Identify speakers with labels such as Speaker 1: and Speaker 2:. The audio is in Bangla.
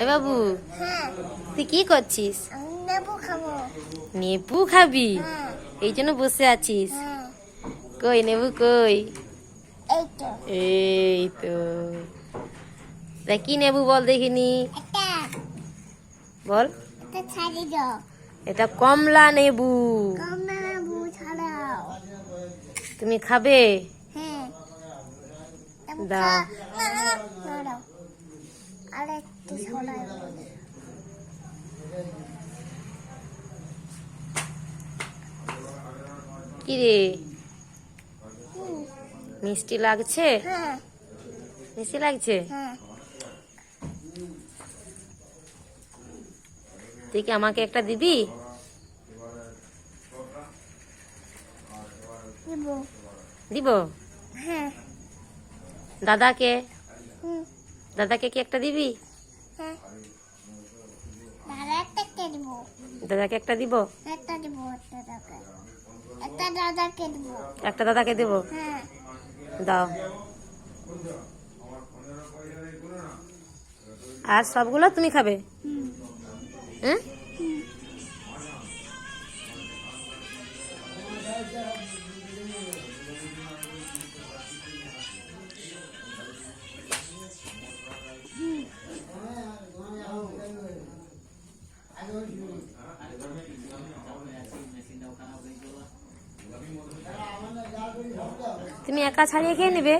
Speaker 1: এ বাবু
Speaker 2: হ্যাঁ।
Speaker 1: তুই কি করছিস?
Speaker 2: নেবু খাবি। হ্যাঁ।
Speaker 1: এই জন্য বসে আছিস?
Speaker 2: হ্যাঁ।
Speaker 1: কই নেবু কই?
Speaker 2: এই তো।
Speaker 1: তা। কি নেবু বল দেখিনি? বল। এটা কমলা নেবু তুমি খাবে?
Speaker 2: হ্যাঁ। আর একটু সরাই
Speaker 1: কি রে মিষ্টি লাগছে?
Speaker 2: হ্যাঁ।
Speaker 1: মিষ্টি লাগছে?
Speaker 2: হ্যাঁ।
Speaker 1: তুই কি আমাকে একটা দিবি?
Speaker 2: দিব। হ্যাঁ।
Speaker 1: দাদাকে? দাদাকে কি একটা দিবি?
Speaker 2: হ্যাঁ।
Speaker 1: দাদাকে একটা দিব?
Speaker 2: একটা দাদাকে। দিব। হ্যাঁ।
Speaker 1: দাও। আর সবগুলো তুমি খাবে? হুম। তুমি একা ছাড়িয়ে খেয়ে নেবে?